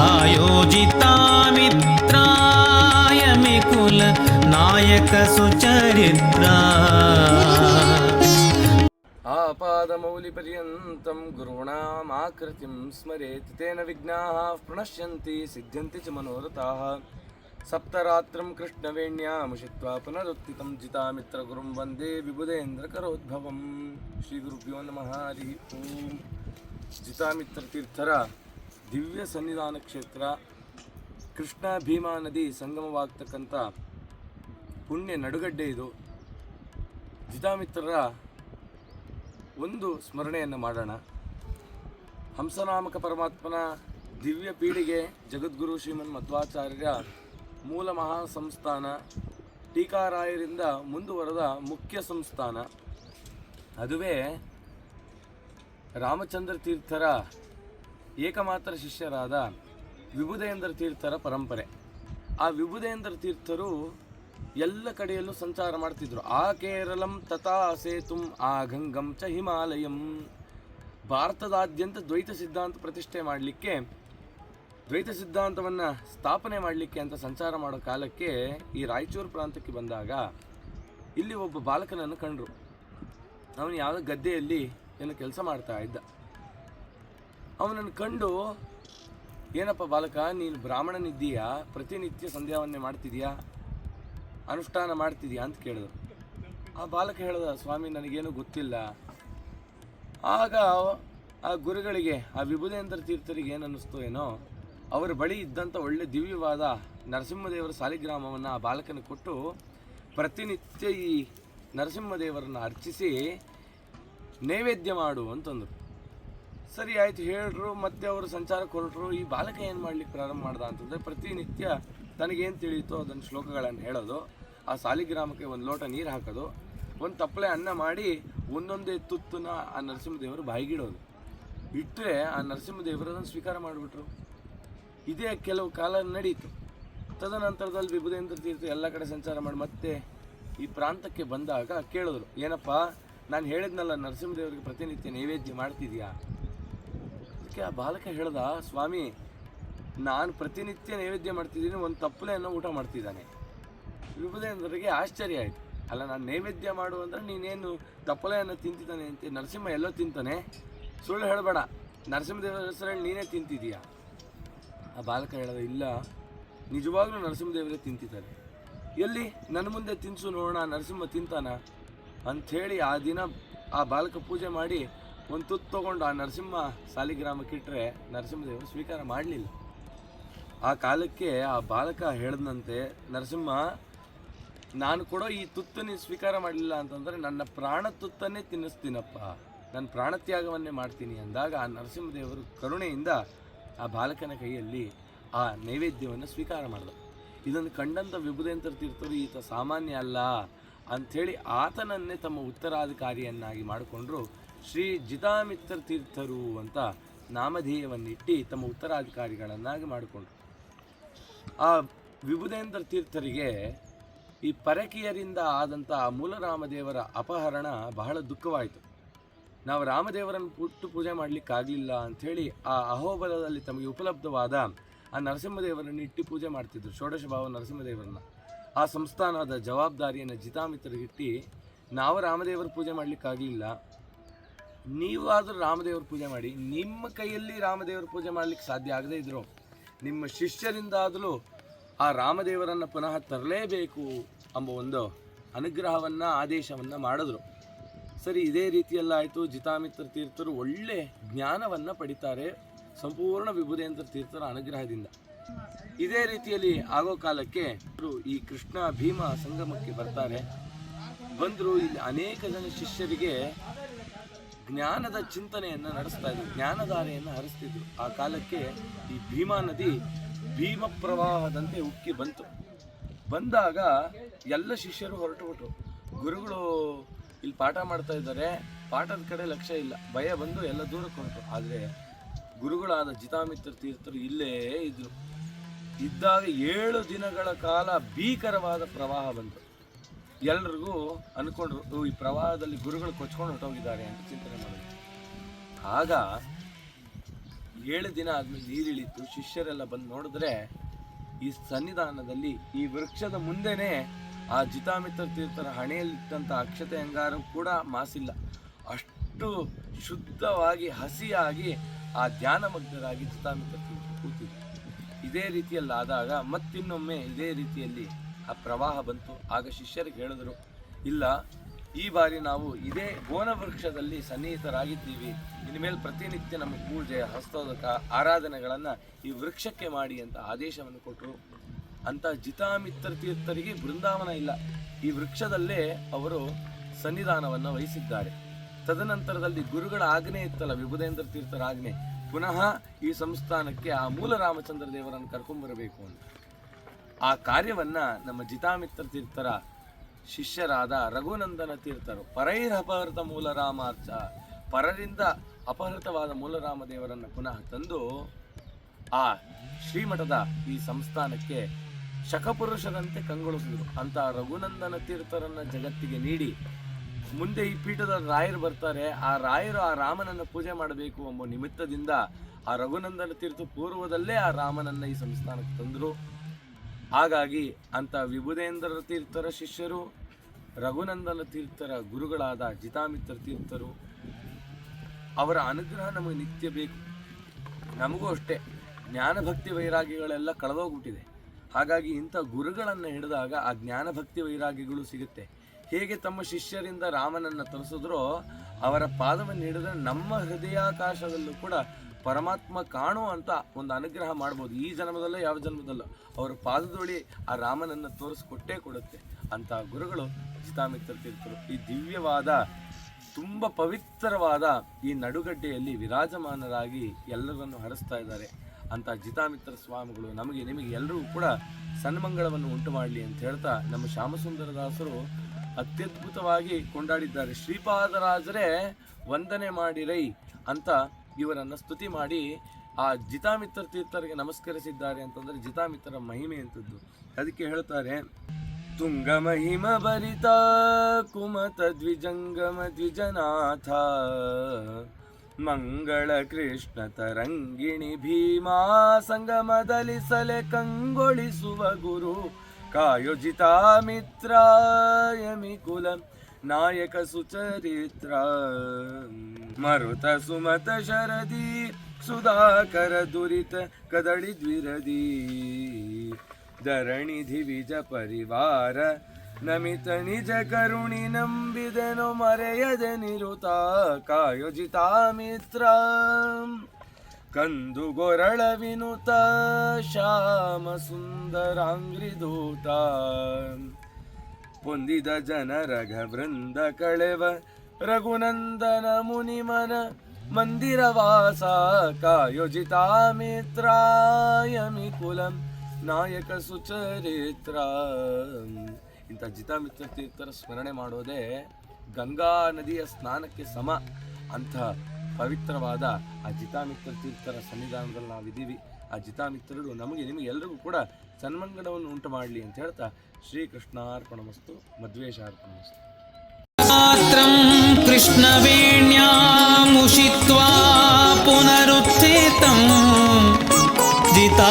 सायोजितामित्राय मिकुल नायक सुचरित्रा आपादमौलिपर्यन्तं गुरूणामाकृतिं स्मरेत् तेन विघ्नाः प्रणश्यन्ति सिद्ध्यन्ति च मनोरथाः सप्तरात्रं कृष्णवेण्यामुषित्वा पुनरुत्थितं जितामित्रगुरुं वन्दे विबुधेन्द्रकरोद्भवं श्रीगुरुभ्यो नमः हरिः ओं जितामित्रतीर्थरा ದಿವ್ಯ ಸನ್ನಿಧಾನ ಕ್ಷೇತ್ರ, ಕೃಷ್ಣ ಭೀಮಾ ನದಿ ಸಂಗಮವಾಗ್ತಕ್ಕಂಥ ಪುಣ್ಯ ನಡುಗಡ್ಡೆ ಇದು. ಜಿತಾಮಿತ್ರರ ಒಂದು ಸ್ಮರಣೆಯನ್ನು ಮಾಡೋಣ. ಹಂಸನಾಮಕ ಪರಮಾತ್ಮನ ದಿವ್ಯ ಪೀಳಿಗೆ ಜಗದ್ಗುರು ಶ್ರೀಮನ್ ಮಧ್ವಾಚಾರ್ಯ ಮೂಲ ಮಹಾ ಸಂಸ್ಥಾನ ಟೀಕಾರಾಯರಿಂದ ಮುಂದುವರೆದ ಮುಖ್ಯ ಸಂಸ್ಥಾನ. ಅದುವೇ ರಾಮಚಂದ್ರ ತೀರ್ಥರ ಏಕಮಾತ್ರ ಶಿಷ್ಯರಾದ ವಿಭುದೇಂದ್ರ ತೀರ್ಥರ ಪರಂಪರೆ. ಆ ವಿಭುದೇಂದ್ರ ತೀರ್ಥರು ಎಲ್ಲ ಕಡೆಯಲ್ಲೂ ಸಂಚಾರ ಮಾಡ್ತಿದ್ರು. ಆ ಕೇರಳಂ ತಥಾ ಸೇತುಂ ಆ ಗಂಗಂ ಚ ಹಿಮಾಲಯಂ. ಭಾರತದಾದ್ಯಂತ ದ್ವೈತ ಸಿದ್ಧಾಂತ ಪ್ರತಿಷ್ಠೆ ಮಾಡಲಿಕ್ಕೆ, ದ್ವೈತ ಸಿದ್ಧಾಂತವನ್ನು ಸ್ಥಾಪನೆ ಮಾಡಲಿಕ್ಕೆ ಅಂತ ಸಂಚಾರ ಮಾಡೋ ಕಾಲಕ್ಕೆ ಈ ರಾಯಚೂರು ಪ್ರಾಂತಕ್ಕೆ ಬಂದಾಗ ಇಲ್ಲಿ ಒಬ್ಬ ಬಾಲಕನನ್ನು ಕಂಡರು. ಅವನು ಯಾವುದೋ ಗದ್ದೆಯಲ್ಲಿ ಏನು ಕೆಲಸ ಮಾಡ್ತಾ ಇದ್ದ. ಅವನನ್ನು ಕಂಡು, ಏನಪ್ಪ ಬಾಲಕ, ನೀನು ಬ್ರಾಹ್ಮಣನಿದ್ದೀಯಾ? ಪ್ರತಿನಿತ್ಯ ಸಂಧ್ಯಾವನ್ನೇ ಮಾಡ್ತಿದೀಯಾ ಅನುಷ್ಠಾನ ಮಾಡ್ತಿದೀಯಾ ಅಂತ ಕೇಳಿದ್ರು. ಆ ಬಾಲಕ ಹೇಳ್ದ, ಸ್ವಾಮಿ, ನನಗೇನು ಗೊತ್ತಿಲ್ಲ. ಆಗ ಆ ಗುರುಗಳಿಗೆ, ಆ ವಿಭುಧೇಂದ್ರ ತೀರ್ಥರಿಗೆ ಅನ್ನಿಸ್ತು ಏನೋ, ಅವರ ಬಳಿ ಇದ್ದಂಥ ಒಳ್ಳೆ ದಿವ್ಯವಾದ ನರಸಿಂಹದೇವರ ಸಾಲಿಗ್ರಾಮವನ್ನು ಆ ಬಾಲಕನ ಕೊಟ್ಟು, ಪ್ರತಿನಿತ್ಯ ಈ ನರಸಿಂಹದೇವರನ್ನು ಅರ್ಚಿಸಿ ನೈವೇದ್ಯ ಮಾಡು ಅಂತಂದರು. ಸರಿ ಆಯ್ತು, ಹೇಳ್ರು, ಮತ್ತೆ ಅವರು ಸಂಚಾರ ಹೊರಟರು ಈ ಬಾಲಕ ಏನು ಮಾಡ್ಲಿಕ್ಕೆ ಪ್ರಾರಂಭ ಮಾಡ್ದ ಅಂತಂದರೆ ಪ್ರತಿನಿತ್ಯ ತನಗೇನು ತಿಳಿಯಿತೋ ಅದನ್ನು ಶ್ಲೋಕಗಳನ್ನು ಹೇಳೋದು, ಆ ಸಾಲಿಗ್ರಾಮಕ್ಕೆ ಒಂದು ಲೋಟ ನೀರು ಹಾಕೋದು, ಒಂದು ತಪ್ಪಲೆ ಅನ್ನ ಮಾಡಿ ಒಂದೊಂದೇ ತುತ್ತನ್ನ ಆ ನರಸಿಂಹದೇವರು ಬಾಯಿಗಿಡೋದು. ಇಟ್ಟರೆ ಆ ನರಸಿಂಹದೇವರನ್ನು ಸ್ವೀಕಾರ ಮಾಡಿಬಿಟ್ರು. ಇದೇ ಕೆಲವು ಕಾಲ ನಡೀತು. ತದನಂತರದಲ್ಲಿ ವಿಭುದೇಂದ್ರ ತೀರ್ಥ ಎಲ್ಲ ಕಡೆ ಸಂಚಾರ ಮಾಡಿ ಮತ್ತೆ ಈ ಪ್ರಾಂತಕ್ಕೆ ಬಂದಾಗ ಕೇಳಿದ್ರು, ಏನಪ್ಪ, ನಾನು ಹೇಳಿದ್ನಲ್ಲ ನರಸಿಂಹದೇವರಿಗೆ ಪ್ರತಿನಿತ್ಯ ನೈವೇದ್ಯ ಮಾಡ್ತಿದ್ಯಾ? ಅದಕ್ಕೆ ಆ ಬಾಲಕ ಹೇಳ್ದ, ಸ್ವಾಮಿ, ನಾನು ಪ್ರತಿನಿತ್ಯ ನೈವೇದ್ಯ ಮಾಡ್ತಿದ್ದೀನಿ, ಒಂದು ತಪ್ಪಲೆಯನ್ನು ಊಟ ಮಾಡ್ತಿದ್ದಾನೆ. ವಿಭುಧೇಂದ್ರರಿಗೆ ಆಶ್ಚರ್ಯ ಆಯಿತು. ಅಲ್ಲ, ನಾನು ನೈವೇದ್ಯ ಮಾಡು ಅಂದರೆ ನೀನೇನು ತಪ್ಪಲೆಯನ್ನು ತಿಂತಿದ್ದಾನೆ ಅಂತ? ನರಸಿಂಹ ಎಲ್ಲೋ ತಿಂತಾನೆ? ಸುಳ್ಳು ಹೇಳಬೇಡ, ನರಸಿಂಹದೇವರ ಹೆಸರಲ್ಲಿ ನೀನೇ ತಿಂತಿದ್ದೀಯಾ? ಆ ಬಾಲಕ ಹೇಳದ, ಇಲ್ಲ, ನಿಜವಾಗ್ಲೂ ನರಸಿಂಹದೇವರೇ ತಿಂತಿದ್ದಾರೆ. ಎಲ್ಲಿ? ನನ್ನ ಮುಂದೆ ತಿನ್ಸು ನೋಡೋಣ, ನರಸಿಂಹ ತಿಂತಾನ? ಅಂಥೇಳಿ ಆ ದಿನ ಆ ಬಾಲಕ ಪೂಜೆ ಮಾಡಿ ಒಂದು ತುತ್ತು ತಗೊಂಡು ಆ ನರಸಿಂಹ ಸಾಲಿಗ್ರಾಮಕ್ಕೆ ಇಟ್ಟರೆ ನರಸಿಂಹದೇವರು ಸ್ವೀಕಾರ ಮಾಡಲಿಲ್ಲ. ಆ ಕಾಲಕ್ಕೆ ಆ ಬಾಲಕ ಹೇಳ್ದಂತೆ, ನರಸಿಂಹ, ನಾನು ಕೂಡ ಈ ತುತ್ತು ನೀನು ಸ್ವೀಕಾರ ಮಾಡಲಿಲ್ಲ ಅಂತಂದರೆ ನನ್ನ ಪ್ರಾಣ ತುತ್ತನ್ನೇ ತಿನ್ನಿಸ್ತೀನಪ್ಪ. ನಾನು ಪ್ರಾಣತ್ಯಾಗವನ್ನೇ ಮಾಡ್ತೀನಿ ಅಂದಾಗ ಆ ನರಸಿಂಹದೇವರು ಕರುಣೆಯಿಂದ ಆ ಬಾಲಕನ ಕೈಯಲ್ಲಿ ಆ ನೈವೇದ್ಯವನ್ನು ಸ್ವೀಕಾರ ಮಾಡಿದ. ಇದನ್ನು ಕಂಡಂಥ ವಿಭುದೇಂದ್ರ ತೀರ್ಥರು ಈತ ಸಾಮಾನ್ಯ ಅಲ್ಲ ಅಂಥೇಳಿ ಆತನನ್ನೇ ತಮ್ಮ ಉತ್ತರಾಧಿಕಾರಿಯನ್ನಾಗಿ ಮಾಡಿಕೊಂಡ್ರು ಶ್ರೀ ಜಿತಾಮಿತ್ರ ತೀರ್ಥರು ಅಂತ ನಾಮಧೇಯವನ್ನಿಟ್ಟು ತಮ್ಮ ಉತ್ತರಾಧಿಕಾರಿಗಳನ್ನಾಗಿ ಮಾಡಿಕೊಂಡ್ರು. ಆ ವಿಭುಧೇಂದ್ರ ತೀರ್ಥರಿಗೆ ಈ ಪರಕೀಯರಿಂದ ಆದಂಥ ಆ ಮೂಲ ರಾಮದೇವರ ಅಪಹರಣ ಬಹಳ ದುಃಖವಾಯಿತು. ನಾವು ರಾಮದೇವರನ್ನು ಪುಟ್ಟು ಪೂಜೆ ಮಾಡಲಿಕ್ಕಾಗಲಿಲ್ಲ ಅಂಥೇಳಿ ಆ ಅಹೋಬಲದಲ್ಲಿ ತಮಗೆ ಉಪಲಬ್ಧವಾದ ಆ ನರಸಿಂಹದೇವರನ್ನು ಇಟ್ಟು ಪೂಜೆ ಮಾಡ್ತಿದ್ರು ಷೋಡಶ ಭಾವ ನರಸಿಂಹದೇವರನ್ನ. ಆ ಸಂಸ್ಥಾನದ ಜವಾಬ್ದಾರಿಯನ್ನು ಜಿತಾಮಿತ್ರರಿಗಿಟ್ಟು ನಾವು ರಾಮದೇವರ ಪೂಜೆ ಮಾಡಲಿಕ್ಕಾಗಲಿಲ್ಲ ನೀವಾದರೂ ರಾಮದೇವರ ಪೂಜೆ ಮಾಡಿ, ನಿಮ್ಮ ಕೈಯಲ್ಲಿ ರಾಮದೇವರ ಪೂಜೆ ಮಾಡಲಿಕ್ಕೆ ಸಾಧ್ಯ ಆಗದೇ ಇದ್ರು, ನಿಮ್ಮ ಶಿಷ್ಯರಿಂದಾದರೂ ಆ ರಾಮದೇವರನ್ನು ಪುನಃ ತರಲೇಬೇಕು ಎಂಬ ಒಂದು ಅನುಗ್ರಹವನ್ನು, ಆದೇಶವನ್ನು ಮಾಡಿದ್ರು. ಸರಿ, ಇದೇ ರೀತಿಯಲ್ಲಾಯಿತು ಜಿತಾಮಿತ್ರ ತೀರ್ಥರು ಒಳ್ಳೆ ಜ್ಞಾನವನ್ನು ಪಡಿತಾರೆ. ಸಂಪೂರ್ಣ ವಿಭುದೇಂದ್ರ ತೀರ್ಥರ ಅನುಗ್ರಹದಿಂದ. ಇದೇ ರೀತಿಯಲ್ಲಿ ಆಗೋ ಕಾಲಕ್ಕೆ ಈ ಕೃಷ್ಣ ಭೀಮ ಸಂಗಮಕ್ಕೆ ಬರ್ತಾರೆ. ಬಂದರು, ಇಲ್ಲಿ ಅನೇಕ ಜನ ಶಿಷ್ಯರಿಗೆ ಜ್ಞಾನದ ಚಿಂತನೆಯನ್ನು ನಡೆಸ್ತಾ ಇದ್ರು, ಜ್ಞಾನಧಾರೆಯನ್ನು ಹರಿಸ್ತಿದ್ರು. ಆ ಕಾಲಕ್ಕೆ ಈ ಭೀಮಾ ನದಿ ಭೀಮ ಪ್ರವಾಹದಂತೆ ಉಕ್ಕಿ ಬಂತು. ಬಂದಾಗ ಎಲ್ಲ ಶಿಷ್ಯರು ಹೊರಟುಬಿಟ್ರು. ಗುರುಗಳು ಇಲ್ಲಿ ಪಾಠ ಮಾಡ್ತಾ ಇದ್ದಾರೆ. ಪಾಠದ ಕಡೆ ಲಕ್ಷ್ಯ ಇಲ್ಲ. ಭಯ ಬಂದು ಎಲ್ಲ ದೂರಕ್ಕೆ ಆದರೆ ಗುರುಗಳಾದ ಜಿತಾಮಿತ್ರ ತೀರ್ಥರು ಇಲ್ಲೇ ಇದ್ದರು ಇದ್ದಾಗ ಏಳು ದಿನಗಳ ಕಾಲ ಭೀಕರವಾದ ಪ್ರವಾಹ ಬಂತು. ಎಲ್ರಿಗೂ ಅನ್ಕೊಂಡ್ರು ಈ ಪ್ರವಾಹದಲ್ಲಿ ಗುರುಗಳು ಕೊಚ್ಕೊಂಡು ಹೊರಟೋಗಿದ್ದಾರೆ ಅಂತ ಚಿಂತನೆ ಮಾಡಿದ್ರು. ಆಗ ಏಳು ದಿನ ಆದಮೇಲೆ ನೀರಿಳಿತು, ಶಿಷ್ಯರೆಲ್ಲ ಬಂದು ನೋಡಿದ್ರೆ ಈ ಸನ್ನಿಧಾನದಲ್ಲಿ ಈ ವೃಕ್ಷದ ಮುಂದೆನೆ ಆ ಜಿತಾಮಿತ್ರ ತೀರ್ಥರ ಹಣೆಯಲ್ಲಿಟ್ಟಂಥ ಅಕ್ಷತೆ ಅಂಗಾರ ಕೂಡ ಮಾಸಿಲ್ಲ. ಅಷ್ಟು ಶುದ್ಧವಾಗಿ, ಹಸಿಯಾಗಿ ಆ ಧ್ಯಾನಮಗ್ನರಾಗಿ ಜಿತಾಮಿತ್ರ ತೀರ್ಥ ಕೂತಿದ್ರು. ಇದೇ ರೀತಿಯಲ್ಲಾದಾಗ ಮತ್ತಿನ್ನೊಮ್ಮೆ ಇದೇ ರೀತಿಯಲ್ಲಿ ಆ ಪ್ರವಾಹ ಬಂತು. ಆಗ ಶಿಷ್ಯರಿಗೆ ಹೇಳಿದರು, ಇಲ್ಲ, ಈ ಬಾರಿ ನಾವು ಇದೇ ಗೋನವೃಕ್ಷದಲ್ಲಿ ಸನ್ನಿಹಿತರಾಗಿದ್ದೀವಿ. ಇನ್ಮೇಲೆ ಪ್ರತಿನಿತ್ಯ ನಮ್ಮ ಪೂಜೆ, ಹಸ್ತೋದಕ, ಆರಾಧನೆಗಳನ್ನು ಈ ವೃಕ್ಷಕ್ಕೆ ಮಾಡಿ ಅಂತ ಆದೇಶವನ್ನು ಕೊಟ್ಟರು ಅಂತ ಜಿತಾಮಿತ್ರ ತೀರ್ಥರಿಗೆ ಬೃಂದಾವನ ಇಲ್ಲ. ಈ ವೃಕ್ಷದಲ್ಲೇ ಅವರು ಸನ್ನಿಧಾನವನ್ನು ವಹಿಸಿದ್ದಾರೆ. ತದನಂತರದಲ್ಲಿ ಗುರುಗಳ ಆಜ್ಞೆ ಇತ್ತಲ್ಲ ವಿಭುಧೇಂದ್ರ ತೀರ್ಥರ ಆಜ್ಞೆ. ಪುನಃ ಈ ಸಂಸ್ಥಾನಕ್ಕೆ ಆ ಮೂಲ ರಾಮಚಂದ್ರ ದೇವರನ್ನು ಕರ್ಕೊಂಡ್ಬರಬೇಕು ಅಂತ. ಆ ಕಾರ್ಯವನ್ನ ನಮ್ಮ ಜಿತಾಮಿತ್ರ ತೀರ್ಥರ ಶಿಷ್ಯರಾದ ರಘುನಂದನ ತೀರ್ಥರು ಪರೈರಪಹೃತ ಮೂಲರಾಮಾರ್ಚ ಪರರಿಂದ ಅಪಹೃತವಾದ ಮೂಲರಾಮ ದೇವರನ್ನ ಪುನಃ ತಂದು ಆ ಶ್ರೀಮಠದ ಈ ಸಂಸ್ಥಾನಕ್ಕೆ ಶಕಪುರುಷರಂತೆ ಕಂಗೊಳಿಸಿದರು. ಅಂತ ರಘುನಂದನ ತೀರ್ಥರನ್ನ ಜಗತ್ತಿಗೆ ನೀಡಿ ಮುಂದೆ ಈ ಪೀಠದ ರಾಯರು ಬರ್ತಾರೆ. ಆ ರಾಯರು ಆ ರಾಮನನ್ನ ಪೂಜೆ ಮಾಡಬೇಕು ಎಂಬ ನಿಮಿತ್ತದಿಂದ ಆ ರಘುನಂದನ ತೀರ್ಥ ಪೂರ್ವದಲ್ಲೇ ಆ ರಾಮನನ್ನ ಈ ಸಂಸ್ಥಾನಕ್ಕೆ ತಂದರು. ಹಾಗಾಗಿ ಅಂತ ವಿಭುಧೇಂದ್ರ ತೀರ್ಥರ ಶಿಷ್ಯರು, ರಘುನಂದನ ತೀರ್ಥರ ಗುರುಗಳಾದ ಜಿತಾಮಿತ್ರ ತೀರ್ಥರು, ಅವರ ಅನುಗ್ರಹ ನಮಗೆ ನಿತ್ಯ ಬೇಕು. ನಮಗೂ ಅಷ್ಟೇ. ಜ್ಞಾನಭಕ್ತಿ ವೈರಾಗ್ಯಗಳೆಲ್ಲ ಕಳೆದೋಗ್ಬಿಟ್ಟಿದೆ. ಹಾಗಾಗಿ ಇಂಥ ಗುರುಗಳನ್ನು ಹಿಡಿದಾಗ ಆ ಜ್ಞಾನಭಕ್ತಿ ವೈರಾಗ್ಯಗಳು ಸಿಗುತ್ತೆ. ಹೇಗೆ ತಮ್ಮ ಶಿಷ್ಯರಿಂದ ರಾಮನನ್ನು ತರಿಸಿದ್ರೋ ಅವರ ಪಾದವನ್ನು ಹಿಡಿದ್ರೆ ನಮ್ಮ ಹೃದಯಾಕಾಶದಲ್ಲೂ ಕೂಡ ಪರಮಾತ್ಮ ಕಾಣೋ ಅಂತ ಒಂದು ಅನುಗ್ರಹ ಮಾಡ್ಬೋದು. ಈ ಜನ್ಮದಲ್ಲೋ ಯಾವ ಜನ್ಮದಲ್ಲೋ. ಅವರ ಪಾದದೊಳಿ ಆ ರಾಮನನ್ನು ತೋರಿಸ್ಕೊಟ್ಟೇ ಕೊಡುತ್ತೆ. ಅಂತ ಗುರುಗಳು ಚಿತಾಮಿತ್ರ ತೀರ್ಥರು ಈ ದಿವ್ಯವಾದ, ತುಂಬ ಪವಿತ್ರವಾದ ಈ ನಡುಗಡ್ಡೆಯಲ್ಲಿ ವಿರಾಜಮಾನರಾಗಿ ಎಲ್ಲರನ್ನು ಹರಿಸ್ತಾ ಇದ್ದಾರೆ. ಅಂತ ಜಿತಾಮಿತ್ರ ಸ್ವಾಮಿಗಳು, ನಮಗೆ, ನಿಮಗೆ ಎಲ್ಲರೂ ಕೂಡ ಸನ್ಮಂಗಳವನ್ನು ಉಂಟು ಮಾಡಲಿ ಅಂತ ಹೇಳ್ತಾ ನಮ್ಮ ಶ್ಯಾಮಸುಂದರದಾಸರು ಅತ್ಯದ್ಭುತವಾಗಿ ಕೊಂಡಾಡಿದ್ದಾರೆ. ಶ್ರೀಪಾದರಾಜರೇ, ವಂದನೆ ಮಾಡಿರೈ ಅಂತ ಇವರನ್ನ ಸ್ತುತಿ ಮಾಡಿ ಆ ಜಿತಾಮಿತ್ರ ತೀರ್ಥರಿಗೆ ನಮಸ್ಕರಿಸಿದ್ದಾರೆ ಅಂತಂದರೆ ಜಿತಾಮಿತ್ರರ ಮಹಿಮೆ ಅಂತದ್ದು ಅದಕ್ಕೆ ಹೇಳ್ತಾರೆ, ತುಂಗ ಮಹಿಮ ಭರಿತ ಕುಮತ ದ್ವಿಜಂಗಮ ದ್ವಿಜನಾಥ, ಮಂಗಳ ಕೃಷ್ಣ ತರಂಗಿಣಿ ಭೀಮಾ ಸಂಗಮದಲ್ಲಿ ಸಲೆ ಕಂಗೊಳಿಸುವ ಗುರು ಕಾಯೋಜಿತ ಮಿತ್ರಾಯಮಿ ಕುಲ. ನಾಯಕ ಸುಚರಿತ್ರ ಮರುತ ಸುಮತ ಶರದಿ ಸುಧಾಕರ ದುರಿತ ಕದಳಿ ದ್ವಿರದಿ ಧರಣಿ ಧಿವಿಜ ಪರಿವಾರ ನಮಿತ ನಿಜ ಕರುಣಿ ನಂಬಿದೆನು ಮರೆಯದೆ ನಿರುತ ಕಾಯೋಜಿತ ಮಿತ್ರ ಕಂದು ಗೊರಳ ವಿನುತ ಶ್ಯಾಮ ಸುಂದರಾಂಗ್ರಿದೂತ ಹೊಂದಿದ ಜನರಘ ವೃಂದ ಕಳೆವ ರಘುನಂದನ ಮುನಿಮನ ಮಂದಿರವಾಸ ಕಾಯೋಜಿತ ಮಿತ್ರಾಯಮಿ ಕುಲಂ ನಾಯಕ ಸುಚರಿತ್ರ. ಇಂಥ ಜಿತಾಮಿತ್ರ ತೀರ್ಥರ ಸ್ಮರಣೆ ಮಾಡೋದೇ ಗಂಗಾ ನದಿಯ ಸ್ನಾನಕ್ಕೆ ಸಮ. ಅಂಥ ಪವಿತ್ರವಾದ ಆ ಜಿತಾಮಿತ್ರ ತೀರ್ಥರ ಸನ್ನಿಧಾನದಲ್ಲಿ ನಾವಿದ್ದೀವಿ. ಆ ಜಿತಾಮಿತ್ರರು ನಮಗೆ ನಿಮಗೆ ಎಲ್ಲರಿಗೂ ಕೂಡ ಸನ್ಮಂಗಣವನ್ನು ಉಂಟು ಮಾಡಲಿ ಅಂತ ಹೇಳ್ತಾ ಶ್ರೀಕೃಷ್ಣಾರ್ಪಣಮಸ್ತು ಕೃಷ್ಣವೇಣ್ಯಾ ಕೃಷ್ಣವೇಣ್ಯಾಮುಷಿತ್ವಾ ಪುನರುತ್ಥೇತಂ. ಜಿತಾ